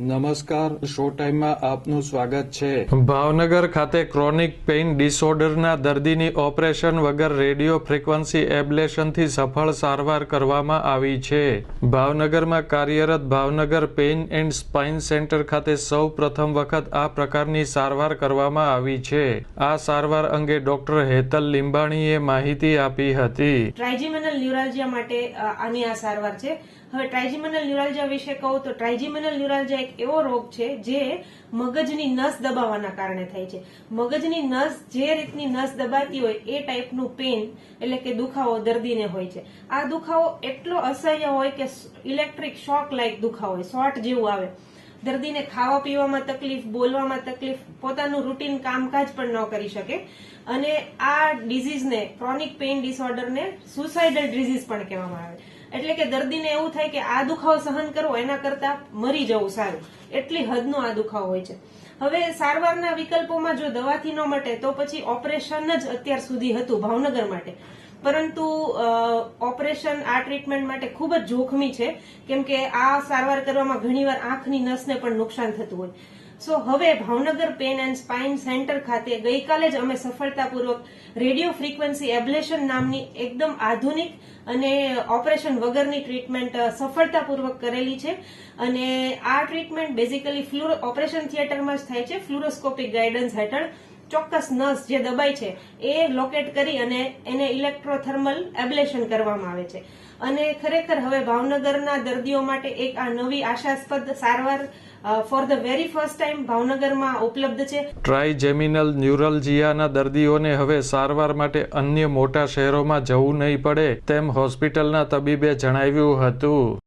નમસ્કાર શો ટાઈમમાં આપનું સ્વાગત છે. ભાવનગર ખાતે ક્રોનિક પેઇન ડિસઓર્ડરના દર્દીની ઓપરેશન વગર રેડિયો ફ્રીક્વન્સી એબ્લેશનથી સફળ સારવાર કરવામાં આવી છે. ભાવનગરમાં કાર્યરત Bhavnagar pain and spine centre ખાતે સૌ પ્રથમ વખત આ પ્રકારની સારવાર કરવામાં આવી છે. આ સારવાર અંગે ડોક્ટર હેતલ લીંબાણીએ માહિતી આપી હતી. ટ્રાઇજીમિનલ ન્યુરાલજિયા માટે આની આ સારવાર છે. હવે ટ્રાઇજીમિનલ ન્યુરાલજિયા વિશે કહું તો ટ્રાઇજીમિનલ ન્યુરાલજિયા એક એવો રોગ છે જે મગજની નસ દબાવવાના કારણે થાય છે. મગજની નસ જે રીતની નસ દબાતી હોય એ ટાઈપનું પેઇન એટલે કે દુખાવો દર્દીને હોય છે. આ દુખાવો એટલો અસહ્ય હોય કે ઇલેક્ટ્રિક શોક લાઇક દુખાવો હોય શોર્ટ જેવું આવે. દર્દીને ખાવા પીવામાં તકલીફ, બોલવામાં તકલીફ, પોતાનું રૂટીન કામકાજ પણ ન કરી શકે. અને આ ડિઝીઝને ક્રોનિક પેઇન ડિસઓર્ડરને સુસાઇડલ ડિઝીઝ પણ કહેવામાં આવે. એટલે કે દર્દીને એવું થાય કે આ દુખાવો સહન કરવો એના કરતા મરી જવું સારું. એટલી હદનો આ દુખાવો હોય છે. હવે સારવારના વિકલ્પોમાં જો દવાથી ન મટે, તો પછી ઓપરેશન જ અત્યાર સુધી હતું ભાવનગર માટે. પરંતુ ઓપરેશન આ ટ્રીટમેન્ટ માટે ખૂબ જ જોખમી છે. કેમ કે આ સારવાર કરવામાં ઘણીવાર આંખની નસને પણ નુકસાન થતું હોય. સો હવે Bhavnagar pain and spine centre ખાતે ગઈકાલે જ અમે સફળતાપૂર્વક રેડિયો ફ્રીક્વન્સી એબ્લેશન નામની એકદમ આધુનિક અને ઓપરેશન વગરની ટ્રીટમેન્ટ સફળતાપૂર્વક કરેલી છે. અને આ ટ્રીટમેન્ટ બેઝિકલી ફ્લુરો, ઓપરેશન થિયેટરમાં જ થાય છે, ફ્લુરોસ્કોપિક ગાઈડન્સ હેઠળ. ચોક્કસ નસ જે દબાઈ છે, એ લોકેટ કરી અને એને ઇલેક્ટ્રોથર્મલ એબ્લેશન કરવામાં આવે છે. અને ખરેખર હવે ભાવનગરના દર્દીઓ માટે એક આ નવી આશાસ્પદ સારવાર for the very first time ભાવનગરમાં ઉપલબ્ધ છે. ટ્રાયજેમિનલ ન્યુરલજિયાના દર્દીઓને હવે સારવાર માટે અન્ય મોટા શહેરોમાં જવું નહીં પડે તેમ હોસ્પિટલના તબીબે જણાવ્યું હતું.